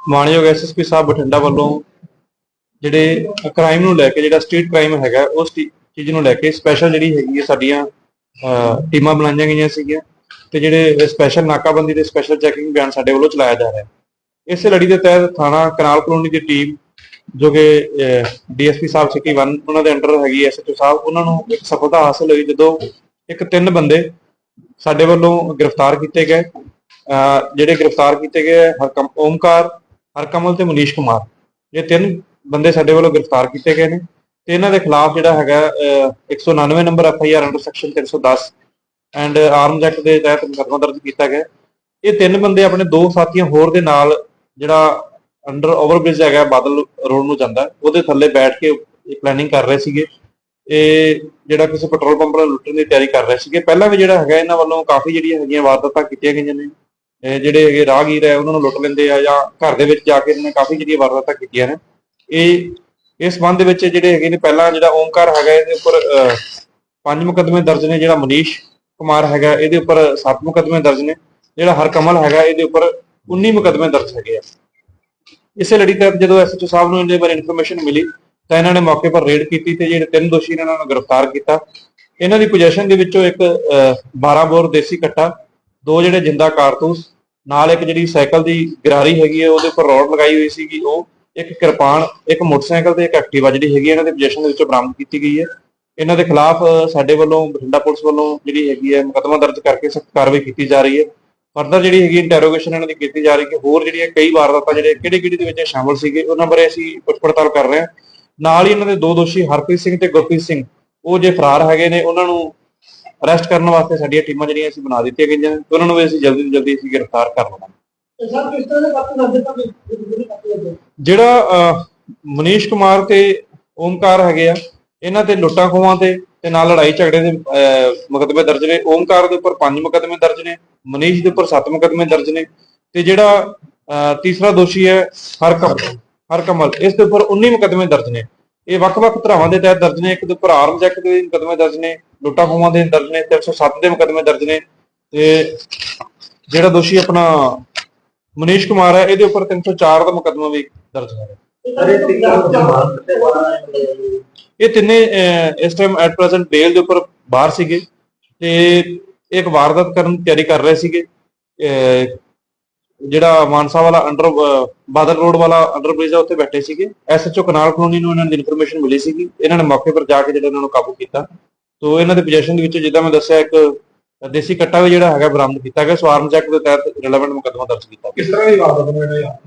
ਮਾਨਯੋਗ ਐਸਐਸਪੀ ਸਾਹਿਬ ਬਠਿੰਡਾ ਵੱਲੋਂ ਜਿਹੜੇ ਕ੍ਰਾਈਮ ਨੂੰ ਲੈ ਕੇ ਜਿਹੜਾ ਸਟਰੀਟ ਕ੍ਰਾਈਮ ਹੈਗਾ, ਉਸ ਚੀਜ਼ ਨੂੰ ਲੈ ਕੇ ਸਪੈਸ਼ਲ ਜਿਹੜੀ ਹੈਗੀ ਹੈ ਸਾਡੀਆਂ ਟੀਮਾਂ ਬਣਾਈਆਂ ਗਈਆਂ ਸੀਗੀਆਂ ਤੇ ਜਿਹੜੇ ਸਪੈਸ਼ਲ ਨਾਕਾਬੰਦੀ ਦੇ ਸਪੈਸ਼ਲ ਚੈਕਿੰਗ ਅਭਿਆਨ ਸਾਡੇ ਵੱਲੋਂ ਚਲਾਇਆ ਜਾ ਰਿਹਾ ਹੈ। ਇਸੇ ਲੜੀ ਦੇ ਤਹਿਤ ਥਾਣਾ ਕਨਾਲ ਕਲੋਨੀ ਦੀ ਟੀਮ ਜੋ ਕਿ ਡੀਐਸਪੀ ਸਾਹਿਬ ਸਿਟੀ 1 ਉਹਨਾਂ ਦੇ ਅੰਡਰ ਹੈਗੀ ਐਸਐਚਓ ਸਾਹਿਬ, ਉਹਨਾਂ ਨੂੰ ਇੱਕ ਸਫਲਤਾ ਹਾਸਲ ਹੋਈ ਜਦੋਂ ਇੱਕ ਤਿੰਨ ਬੰਦੇ ਸਾਡੇ ਵੱਲੋਂ ਗ੍ਰਿਫਤਾਰ ਕੀਤੇ ਗਏ। ਜਿਹੜੇ ਗ੍ਰਿਫਤਾਰ ਕੀਤੇ ਗਏ ਹਰਕਮ ਓਮਕਾਰ ਹਰਕਮਲ ਤੇ ਮਨੀਸ਼ ਕੁਮਾਰ। ਇਹ ਤਿੰਨ ਬੰਦੇ ਸਾਡੇ ਵੱਲੋਂ ਗ੍ਰਿਫਤਾਰ ਕੀਤੇ ਗਏ ਨੇ ਤੇ ਇਹਨਾਂ ਦੇ ਖਿਲਾਫ ਜਿਹੜਾ ਹੈਗਾ ਅਹ, 199 number F I R under section 310 and arms act ਦੇ ਤਹਿਤ ਮੁਕੱਦਮਾ ਦਰਜ ਕੀਤਾ ਗਿਆ। ਇਹ ਤਿੰਨ ਬੰਦੇ ਆਪਣੇ ਦੋ ਸਾਥੀਆਂ ਹੋਰ ਦੇ ਨਾਲ ਜਿਹੜਾ ਅੰਡਰ ਓਵਰਬ੍ਰਿਜ ਹੈਗਾ ਬਾਦਲ ਰੋਡ ਨੂੰ ਜਾਂਦਾ। ਉਹਦੇ ਥੱਲੇ ਬੈਠ ਕੇ ਇਹ ਪਲੈਨਿੰਗ ਕਰ ਰਹੇ ਸੀਗੇ। ਇਹ ਜਿਹੜਾ ਕਿਸੇ ਪੈਟਰੋਲ ਪੰਪ ਨੂੰ ਲੁੱਟਣ ਦੀ ਤਿਆਰੀ ਕਰ ਰਹੇ ਸੀਗੇ। ਪਹਿਲਾਂ ਵੀ ਜਿਹੜਾ ਹੈਗਾ ਇਹਨਾਂ ਵੱਲੋਂ ਕਾਫੀ ਜਿਹੜੀਆਂ ਹੈਗੀਆਂ ਵਾਰਦਾਤਾਂ ਕੀਤੀਆਂ ਗਈਆਂ ਨੇ। ਜਿਹੜੇ ਹੈਗੇ ਰਾਹਗੀਰ ਹੈ ਉਹਨਾਂ ਨੂੰ ਲੁੱਟ ਲੈਂਦੇ ਆ ਜਾਂ ਘਰ ਦੇ ਵਿੱਚ ਜਾ ਕੇ ਇਹਨਾਂ ਨੇ ਕਾਫੀ ਜਿਹੜੀਆਂ ਵਾਰਦਾਤਾਂ ਕੀਤੀਆਂ ਨੇ। ਇਹ ਇਸ ਸੰਬੰਧ ਦੇ ਵਿੱਚ ਜਿਹੜੇ ਹੈਗੇ ਨੇ ਪਹਿਲਾਂ ਜਿਹੜਾ ਓਮਕਾਰ ਹੈਗਾ ਇਹਦੇ ਉੱਪਰ ਪੰਜ ਮੁਕੱਦਮੇ ਦਰਜ ਨੇ ਜਿਹੜਾ ਮਨੀਸ਼ ਕੁਮਾਰ ਹੈਗਾ ਇਹਦੇ ਉੱਪਰ ਸੱਤ ਮੁਕੱਦਮੇ ਦਰਜ ਨੇ ਜਿਹੜਾ ਹਰਕਮਲ ਹੈਗਾ ਇਹਦੇ ਉੱਪਰ 19 ਮੁਕੱਦਮੇ ਦਰਜ ਹੈਗੇ ਆ। ਇਸੇ ਲੜੀ ਤਹਿਤ ਜਦੋਂ ਐਸਐਚਓ ਸਾਹਿਬ ਨੂੰ ਇਹਦੇ ਬਾਰੇ ਇਨਫੋਰਮੇਸ਼ਨ ਮਿਲੀ ਤਾਂ ਇਹਨਾਂ ਨੇ ਮੌਕੇ ਪਰ ਰੇਡ ਕੀਤੀ ਤੇ ਜਿਹੜੇ ਤਿੰਨ ਦੋਸ਼ੀ ਨੇ ਇਹਨਾਂ ਨੂੰ ਗ੍ਰਿਫਤਾਰ ਕੀਤਾ। ਇਹਨਾਂ ਦੀ ਪੋਜੀਸ਼ਨ ਦੇ ਵਿੱਚੋਂ ਇੱਕ ਅਹ, 12 ਬੋਰ ਦੇਸੀ ਕੱਟਾ ਦੋ ਜਿਹੜੇ ਜਿੰਦਾ ਕਾਰਤੂਸ ਨਾਲ ਇੱਕ ਜਿਹੜੀ ਸਾਈਕਲ ਦੀ ਗਰਾਰੀ ਹੈਗੀ ਹੈ, ਉਹਦੇ ਉੱਪਰ ਰੋਡ ਲਗਾਈ ਹੋਈ ਸੀਗੀ, ਉਹ ਇੱਕ ਕਿਰਪਾਨ, ਇੱਕ ਮੋਟਰਸਾਈਕਲ ਤੇ ਇੱਕ ਐਕਟਿਵਾ ਜਿਹੜੀ ਹੈਗੀ ਹੈ, ਇਹਨਾਂ ਦੇ ਪੋਜੀਸ਼ਨ ਦੇ ਵਿੱਚੋਂ ਬਰਾਮਦ ਕੀਤੀ ਗਈ ਹੈ। ਇਹਨਾਂ ਦੇ ਖਿਲਾਫ ਸਾਡੇ ਵੱਲੋਂ, ਬਠਿੰਡਾ ਪੁਲਿਸ ਵੱਲੋਂ ਜਿਹੜੀ ਹੈਗੀ ਹੈ, ਮੁਕੱਦਮਾ ਦਰਜ ਕਰਕੇ ਸਖਤ ਕਾਰਵਾਈ ਕੀਤੀ ਜਾ ਰਹੀ ਹੈ। ਫਰਦਰ ਜਿਹੜੀ ਹੈਗੀ ਇੰਟਰੋਗੇਸ਼ਨ ਇਹਨਾਂ ਦੀ ਕੀਤੀ ਜਾ ਰਹੀ ਹੈ ਕਿ ਹੋਰ ਜਿਹੜੀਆਂ ਕਈ ਵਾਰਦਾਤਾਂ ਜਿਹੜੇ ਕਿਹੜੇ ਕਿਹੜੇ ਦੇ ਵਿੱਚ ਇਹ ਸ਼ਾਮਲ ਸੀਗੇ, ਉਹਨਾਂ ਬਾਰੇ ਅਸੀਂ ਪੁੱਛ ਪੜਤਾਲ ਕਰ ਰਹੇ ਹਾਂ। ਨਾਲ ਹੀ ਇਹਨਾਂ ਦੇ ਦੋ ਦੋਸ਼ੀ, ਹਰਪ੍ਰੀਤ ਸਿੰਘ ਤੇ ਗੁਰਪ੍ਰੀਤ ਸਿੰਘ, ਉਹ ਜੇ ਫਰਾਰ ਹੈਗੇ ਨੇ, ਉਹਨਾਂ ਨੂੰ ਅਰੈਸਟ ਕਰਨ ਵਾਸਤੇ ਸਾਡੀਆਂ ਟੀਮਾਂ ਜਿਹੜੀਆਂ ਅਸੀਂ ਬਣਾ ਦਿੱਤੀਆਂ ਗਈਆਂ ਨੇ ਤੇ ਉਹਨਾਂ ਨੂੰ ਵੀ ਅਸੀਂ ਜਲਦੀ ਤੋਂ ਜਲਦੀ ਅਸੀਂ ਗ੍ਰਿਫਤਾਰ ਕਰ ਲਵਾਂਗੇ। ਸਰ ਕਿਸ ਤਰ੍ਹਾਂ ਦੇ ਕਾਤਲ ਲੱਗਦੇ ਤਾਂ ਜਿਹੜੇ ਮਨੀਸ਼ ਕੁਮਾਰ ਤੇ ਓਮਕਾਰ ਹੈਗੇ ਆ ਇਹਨਾਂ ਤੇ ਲੁੱਟਾਂ ਖੋਹਾਂ ਤੇ ਤੇ ਨਾਲ ਲੜਾਈ ਝਗੜੇ ਦੇ ਮੁਕੱਦਮੇ ਦਰਜ ਨੇ। ਓਮਕਾਰ ਦੇ ਉੱਪਰ ਪੰਜ ਮੁਕੱਦਮੇ ਦਰਜ ਨੇ ਮਨੀਸ਼ ਦੇ ਉੱਪਰ ਸੱਤ ਮੁਕੱਦਮੇ ਦਰਜ ਨੇ। ਤੇ ਜਿਹੜਾ ਤੀਸਰਾ ਦੋਸ਼ੀ ਹੈ ਹਰਕਮ ਹਰਕਮਲ ਇਸ ਦੇ ਉੱਪਰ 19 ਮੁਕੱਦਮੇ ਦਰਜ ਨੇ। ਇਹ ਵੱਖ-ਵੱਖ ਧਰਾਵਾਂ ਦੇ ਤਹਿਤ ਦਰਜ ਨੇ। ਇੱਕ ਦੇ ਉੱਪਰ ਆਰਮਜ਼ ਐਕਟ ਦੇ ਮੁਕੱਦਮੇ ਦਰਜ ਨੇ। ਲੁੱਟਾਂ ਖੋਹਾਂ ਦੇ ਦਰਜ ਨੇ 307 ਦੇ ਮੁਕੱਦਮੇ ਦਰਜ ਨੇ ਤੇ ਜਿਹੜਾ ਦੋਸ਼ੀ ਆਪਣਾ ਮਨੀਸ਼ ਕੁਮਾਰ ਹੈ ਇਹਦੇ ਉੱਪਰ 304 ਦਾ ਮੁਕੱਦਮਾ ਵੀ ਦਰਜ ਹੈ ਇਹ ਤਿੰਨ ਇਸ ਟਾਈਮ ਐਟ ਪ੍ਰੈਜ਼ੈਂਟ ਬੇਲ ਦੇ ਉੱਪਰ ਬਾਹਰ ਸੀਗੇ ਤੇ ਇੱਕ ਵਾਰਦਾਤ ਕਰਨ ਦੀ ਤਿਆਰੀ ਕਰ ਰਹੇ ਸੀਗੇ। ਜਿਹੜਾ ਮਾਨਸਾ ਵਾਲਾ ਅੰਡਰ ਬਾਦਲ ਰੋਡ ਵਾਲਾ ਅੰਡਰ ਬ੍ਰਿਜ ਆ ਉੱਥੇ ਬੈਠੇ ਸੀਗੇ। ਐਸਐਚਓ ਕਨਾਲ ਕਲੋਨੀ ਨੂੰ ਇਹਨਾਂ ਦੀ ਇਨਫੋਰਮੇਸ਼ਨ ਮਿਲੀ ਸੀਗੀ। ਇਹਨਾਂ ਨੇ ਮੌਕੇ ਪਰ ਜਾ ਕੇ ਜਿਹੜਾ ਇਹਨਾਂ ਨੂੰ ਕਾਬੂ ਕੀਤਾ। ਤੋਂ ਇਹਨਾਂ ਦੇ ਪੋਜੀਸ਼ਨ ਦੇ ਵਿੱਚ ਜਿੱਦਾਂ ਮੈਂ ਦੱਸਿਆ ਇੱਕ ਦੇਸੀ ਕੱਟਾ ਵੀ ਜਿਹੜਾ ਹੈਗਾ ਬਰਾਮਦ ਕੀਤਾ ਗਿਆ ਸਵਾਰਨ ਚੈੱਕ ਦੇ ਤਹਿਤ ਰਿਲੇਵੈਂਟ ਮੁਕੱਦਮਾ ਦਰਜ ਕੀਤਾ ਗਿਆ। ਕਿਸ ਤਰ੍ਹਾਂ ਦੀ ਵਾਰਦਾਤ ਹੋਈ ਹੈ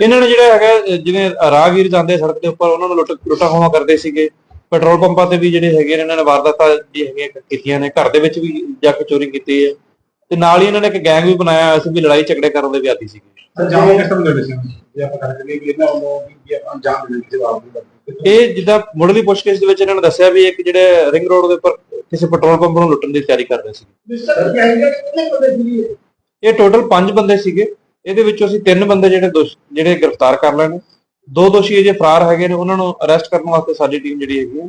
ਇਹਨਾਂ ਨੇ ਜਿਹੜਾ ਹੈਗਾ ਜਿਵੇਂ ਰਾਹਗੀਰ ਜਾਂਦੇ ਸੜਕ ਦੇ ਉੱਪਰ ਉਹਨਾਂ ਨੂੰ ਲੁੱਟ ਲੁੱਟਾਂ ਖੋਹਾਂ ਕਰਦੇ ਸੀਗੇ। ਪੈਟਰੋਲ ਪੰਪਾਂ ਤੇ ਵੀ ਜਿਹੜੇ ਹੈਗੇ ਨੇ ਇਹਨਾਂ ਨੇ ਵਾਰਦਾਤਾਂ ਜੀ ਹੈਗੀਆਂ ਕੀਤੀਆਂ ਨੇ। ਘਰ ਦੇ ਵਿੱਚ ਵੀ ਜਾ ਕੇ ਚੋਰੀ ਕੀਤੀ ਹੈ। ਤੇ ਨਾਲ ਹੀ ਇਹਨਾਂ ਨੇ ਇੱਕ ਗੈਂਗ ਵੀ ਬਣਾਇਆ ਹੋਇਆ ਸੀ ਵੀ ਲੜਾਈ ਝਗੜੇ ਕਰਨ ਦੇ ਵੀ ਆਦੀ ਸੀਗੇ। ਅੰਜਾਮ ਕਿਸ ਤਰ੍ਹਾਂ ਦੇ ਸੀ? ਜੇ ਆਪਾਂ ਕਰ ਕਰੀਏ ਕਿ ਇਹਨਾਂ ਵੱਲੋਂ ਵੀ ਆਪਾਂ ਅੰਜਾਮ ਦੇ ਦਿੱਤੇ ਜਵਾਬ ਦੇ ਇਹ ਜਿੱਦਾਂ ਮੁੱਢਲੀ ਪੁੱਛਗਿੱਛ ਦੇ ਵਿੱਚ ਇਹਨਾਂ ਨੇ ਦੱਸਿਆ ਵੀ ਇੱਕ ਜਿਹੜੇ ਰਿੰਗ ਰੋਡ ਦੇ ਉੱਪਰ ਕਿਸੇ ਪੈਟਰੋਲ ਪੰਪ ਨੂੰ ਲੁੱਟਣ ਦੀ ਤਿਆਰੀ ਕਰ ਰਹੇ ਸੀ ਇਹ ਟੋਟਲ 5 ਬੰਦੇ ਸੀਗੇ? ਇਹਦੇ ਵਿੱਚੋਂ ਅਸੀਂ ਤਿੰਨ ਬੰਦੇ ਜਿਹੜੇ ਜਿਹੜੇ ਗ੍ਰਿਫਤਾਰ ਕਰ ਲਏ ਨੇ। ਦੋ ਦੋਸ਼ੀ ਅਜੇ ਫਰਾਰ ਹੈਗੇ ਨੇ। ਉਹਨਾਂ ਨੂੰ ਅਰੈਸਟ ਕਰਨ ਵਾਸਤੇ ਸਾਡੀ ਟੀਮ ਜਿਹੜੀ ਹੈਗੀ ਹੈ